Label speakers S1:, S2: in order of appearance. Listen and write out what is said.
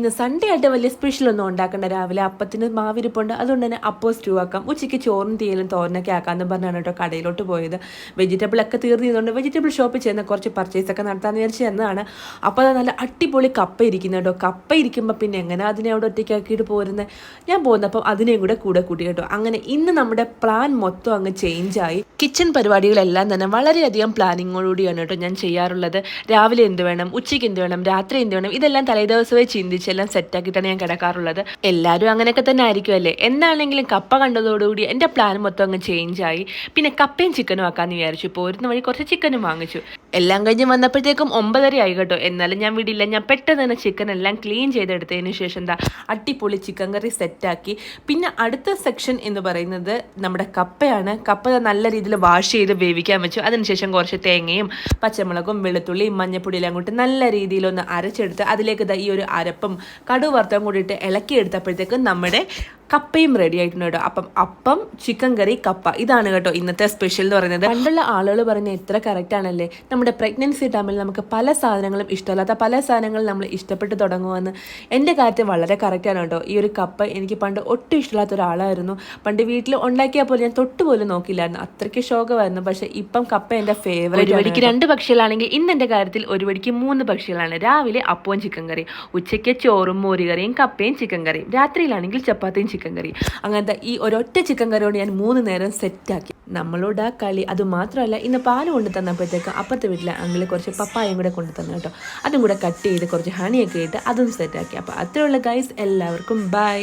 S1: ഇന്ന് സൺഡേ ആയിട്ട് വലിയ സ്പെഷ്യൽ ഒന്നും ഉണ്ടാക്കണ്ട. രാവിലെ അപ്പത്തിന് മാവിരിപ്പുണ്ട്. അതുകൊണ്ട് തന്നെ അപ്പോൾ സ്റ്റൂ ആക്കാം. ഉച്ചയ്ക്ക് ചോറും തീയലും തോരനൊക്കെ ആക്കാമെന്ന് പറഞ്ഞാണ് കേട്ടോ കടയിലോട്ട് പോയത്. വെജിറ്റബിൾ ഒക്കെ തീർന്നതുകൊണ്ട് വെജിറ്റബിൾ ഷോപ്പിൽ ചെന്ന് കുറച്ച് പർച്ചേസ് ഒക്കെ നടത്താമെന്ന് വിചാരിച്ച് ചെന്നതാണ്. അപ്പോൾ അത് നല്ല അടിപൊളി കപ്പ ഇരിക്കുന്ന കേട്ടോ. കപ്പ ഇരിക്കുമ്പോൾ പിന്നെ എങ്ങനെ അതിനെ അവിടെ ഒറ്റയ്ക്കാക്കിയിട്ട് പോരുന്നത് ഞാൻ പോകുന്നപ്പം അതിനെയും കൂടെ കൂടെ കൂട്ടി കേട്ടോ. അങ്ങനെ ഇന്ന് നമ്മുടെ പ്ലാൻ മൊത്തം അങ്ങ് ചേഞ്ച് ചേഞ്ചായി കിച്ചൺ പരിപാടികളെല്ലാം തന്നെ വളരെയധികം പ്ലാനിങ്ങോടുകൂടിയാണ് കേട്ടോ ഞാൻ ചെയ്യാറുള്ളത്. രാവിലെ എന്ത് വേണം? ഉച്ചയ്ക്ക് എന്ത് വേണം? രാത്രി എന്ത് വേണം? ഇതെല്ലാം തലേദിവസമേ ചിന്തിച്ചെല്ലാം സെറ്റാക്കിയിട്ടാണ് ഞാൻ കിടക്കാറുള്ളത്. എല്ലാവരും അങ്ങനെയൊക്കെ തന്നെ ആയിരിക്കും അല്ലേ എന്താണെങ്കിലും കപ്പ കണ്ടതോടുകൂടി എന്റെ പ്ലാൻ മൊത്തം അങ്ങ് ചേഞ്ച് ആയി. പിന്നെ കപ്പയും ചിക്കനും ആക്കാമെന്ന് വിചാരിച്ചു. പോരുന്ന വഴി കുറച്ച് ചിക്കനും വാങ്ങിച്ചു. എല്ലാം കഴിഞ്ഞ് വന്നപ്പോഴത്തേക്കും ഒമ്പതര ആയി കേട്ടോ. എന്നാലും ഞാൻ വിടില്ല. ഞാൻ പെട്ടെന്ന് തന്നെ ചിക്കൻ എല്ലാം ക്ലീൻ ചെയ്തെടുത്തതിന് ശേഷം എന്താ അടിപൊളി ചിക്കൻ കറി സെറ്റാക്കി പിന്നെ അടുത്ത സെക്ഷൻ എന്ന് പറയുന്നത് നമ്മുടെ കപ്പയാണ്. കപ്പ നല്ല രീതിയിൽ വാഷ് ചെയ്ത് വേവിക്കാൻ വെച്ചു. അതിനുശേഷം കുറച്ച് തേങ്ങയും പച്ചമുളകും വെളുത്തുള്ളിയും മഞ്ഞപ്പൊടിയെല്ലാം കൂട്ടി നല്ല രീതിയിലൊന്ന് അരച്ചെടുത്ത് അതിലേക്ക് ഈ ഒരു അരപ്പും കടുവർത്തവും കൂടിയിട്ട് ഇളക്കി എടുത്തപ്പോഴത്തേക്കും നമ്മുടെ കപ്പയും റെഡി ആയിട്ടുണ്ട് കേട്ടോ. അപ്പം അപ്പം ചിക്കൻ കറി കപ്പ. ഇതാണ് കേട്ടോ ഇന്നത്തെ സ്പെഷ്യൽ എന്ന് പറയുന്നത്. പണ്ടുള്ള ആളുകൾ പറയുന്നത് എത്ര കറക്റ്റ് ആണല്ലേ? നമ്മുടെ പ്രഗ്നൻസി ടൈമിൽ നമുക്ക് പല സാധനങ്ങളും ഇഷ്ടമല്ലാത്ത പല സാധനങ്ങളും നമ്മൾ ഇഷ്ടപ്പെട്ട് തുടങ്ങുമെന്ന് എന്റെ കാര്യത്തിൽ വളരെ കറക്റ്റാണ് കേട്ടോ. ഈ ഒരു കപ്പ എനിക്ക് പണ്ട് ഒട്ടും ഇഷ്ടമില്ലാത്ത ഒരാളായിരുന്നു. പണ്ട് വീട്ടിൽ ഉണ്ടാക്കിയാൽ പോലും ഞാൻ തൊട്ട് പോലും നോക്കില്ലായിരുന്നു അത്രയ്ക്ക് ശോകമായിരുന്നു. പക്ഷേ ഇപ്പം കപ്പ എന്റെ ഫേവറേറ്റ് ഒരുപടിക്ക് രണ്ട് പക്ഷികളാണെങ്കിൽ ഇന്ന് എന്റെ കാര്യത്തിൽ ഒരുപടിക്ക് മൂന്ന് പക്ഷികളാണ്. രാവിലെ അപ്പവും ചിക്കൻ കറി ഉച്ചയ്ക്ക് ചോറും മോരുകറിയും കപ്പയും ചിക്കൻ കറിയും രാത്രിയിലാണെങ്കിൽ ചപ്പാത്തിയും ചിക്കൻ കറി അങ്ങനത്തെ ഈ ഒരൊറ്റ ചിക്കൻ കറി കൊണ്ട് ഞാൻ മൂന്ന് നേരം സെറ്റാക്കി. നമ്മളോട് ആ കളി അത് മാത്രമല്ല ഇന്ന് പാൽ കൊണ്ട് തന്നപ്പോഴത്തേക്ക് അപ്പുറത്തെ വീട്ടിലെ അങ്കിൾ കുറച്ച് പപ്പായം കൂടെ കൊണ്ട് തന്നു കേട്ടോ. അതും കൂടെ കട്ട് ചെയ്ത് കുറച്ച് ഹണിയൊക്കെ ഇട്ട് അതും സെറ്റാക്കി അപ്പോൾ അത്രയുള്ള ഗൈസ് എല്ലാവർക്കും ബൈ